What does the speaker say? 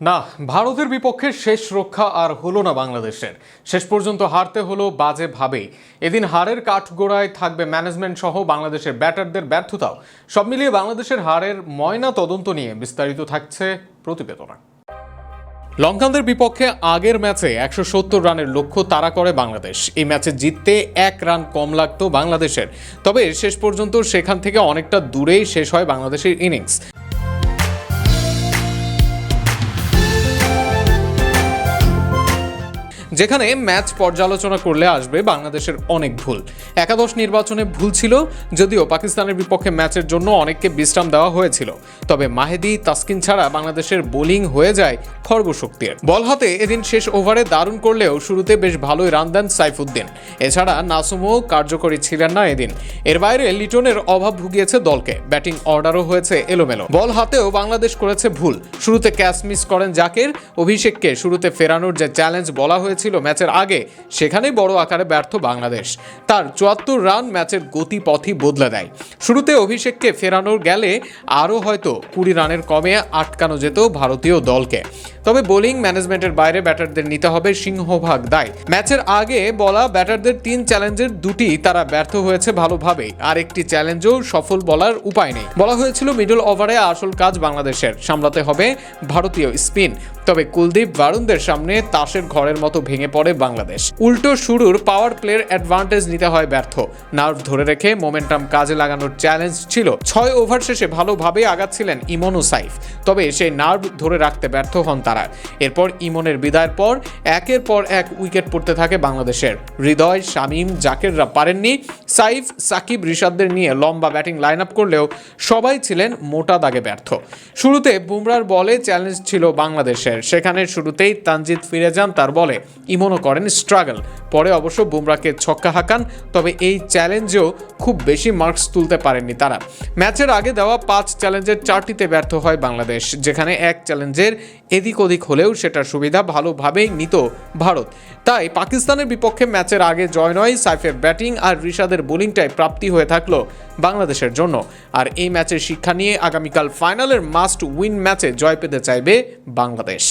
না, ভারতের বিপক্ষে শেষ রক্ষা আর হলো না বাংলাদেশের। শেষ পর্যন্ত হারতে হলো বাজে ভাবে এদিন হারের কাঠগোড়ায় থাকবে ম্যানেজমেন্ট সহ বাংলাদেশের ব্যাটারদের ব্যর্থতাও। সব মিলিয়ে বাংলাদেশের হারের ময়না তদন্ত নিয়ে বিস্তারিত থাকছে প্রতিবেদনা। লঙ্কানদের বিপক্ষে আগের ম্যাচে একশো সত্তর রানের লক্ষ্য তাড়া করে বাংলাদেশ। এই ম্যাচে জিততে এক রান কম লাগতো বাংলাদেশের। তবে শেষ পর্যন্ত সেখান থেকে অনেকটা দূরেই শেষ হয় বাংলাদেশের ইনিংস। যেখানে ম্যাচ পর্যালোচনা করলে আসবে বাংলাদেশের অনেক ভুল। একাদশ নির্বাচনে ভুল ছিল, যদিও পাকিস্তানের বিপক্ষে ম্যাচের জন্য অনেককে বিশ্রাম দেওয়া হয়েছিল। তবে মাহেদি তাসকিন ছাড়া বাংলাদেশের বোলিং হয়ে যায় খর্বশক্তির। বল হাতে এদিন শেষ ওভারে দারুণ করলেও শুরুতে বেশ ভালোই রান দেন সাইফুদ্দিন। এছাড়া নাসুমও কার্যকরী ছিলেন না এদিন। এর বাইরে লিটনের অভাব ভুগিয়েছে দলকে। ব্যাটিং অর্ডারও হয়েছে এলোমেলো। বল হাতেও বাংলাদেশ করেছে ভুল। শুরুতে ক্যাচ মিস করেন জাকের। অভিষেককে শুরুতে ফেরানোর যে চ্যালেঞ্জ বলা হয়েছিল ম্যাচের আগে, সেখানেই বড় আকারে ব্যর্থ বাংলাদেশ। তার চুয়াত্তর রান ম্যাচের গতিপথই বদলে দেয়। শুরুতে অভিষেককে ফেরানোর গেলে আরও হয়তো কুড়ি রানের কমে আটকানো যেত ভারতীয় দলকে। তবে বোলিং ম্যানেজমেন্টের বাইরে ব্যাটারদের নিতে হবে সিংহভাগ দায়। ম্যাচের আগে বলা ব্যাটারদের তিন চ্যালেঞ্জের দুটি তারা ব্যর্থ হয়েছে ভালোভাবেই। আর একটি চ্যালেঞ্জও সফল বলার উপায় নেই। বলা হয়েছিল মিডল ওভারে আসল কাজ বাংলাদেশের, সামলাতে হবে ভারতীয় স্পিন। তবে কুলদীপ বারুণদের সামনে তাসের ঘরের মতো ভেঙে পড়ে বাংলাদেশ। উল্টো শুরুর পাওয়ার প্লের অ্যাডভান্টেজ নিতে হয় ব্যর্থ। নার্ভ ধরে রেখে মোমেন্টাম কাজে লাগানোর চ্যালেঞ্জ ছিল। ছয় ওভার শেষে ভালোভাবে আগাচ্ছিলেন ইমন ও সাইফ। তবে সেই নার্ভ ধরে রাখতে ব্যর্থ হন তারা। এরপর ইমনের বিদায়ের পর একের পর এক উইকেট পড়তে থাকে বাংলাদেশের। হৃদয়, শামীম, জাকেররা পারেননি। সাইফ, সাকিব, রিশাদদের নিয়ে লম্বা ব্যাটিং লাইন আপ করলেও সবাই ছিলেন মোটা দাগে ব্যর্থ। শুরুতে বুমরার বলে চ্যালেঞ্জ ছিল বাংলাদেশের। সেখানে শুরুতেই তানজিদ ফিরে যান তার বলে। ইমনও করেন স্ট্রাগল। পরে অবশ্য বুমরাকে ছক্কা হাঁকান, তবে এই চ্যালেঞ্জেও খুব বেশি মার্কস তুলতে পারেননি তারা। ম্যাচের আগে দেওয়া পাঁচ চ্যালেঞ্জের চারটিতে ব্যর্থ হয় বাংলাদেশ, যেখানে এক চ্যালেঞ্জের এদিক ওদিক হলেও সেটার সুবিধা ভালোভাবেই নিত ভারত। তাই পাকিস্তানের বিপক্ষে ম্যাচের আগে জয় নয়, সাইফের ব্যাটিং আর রিশাদের বোলিংটাই প্রাপ্তি হয়ে থাকল বাংলাদেশের জন্য। আর এই ম্যাচের শিক্ষা নিয়ে আগামীকাল ফাইনালের মাস্ট উইন ম্যাচে জয় পেতে চাইবে বাংলাদেশ।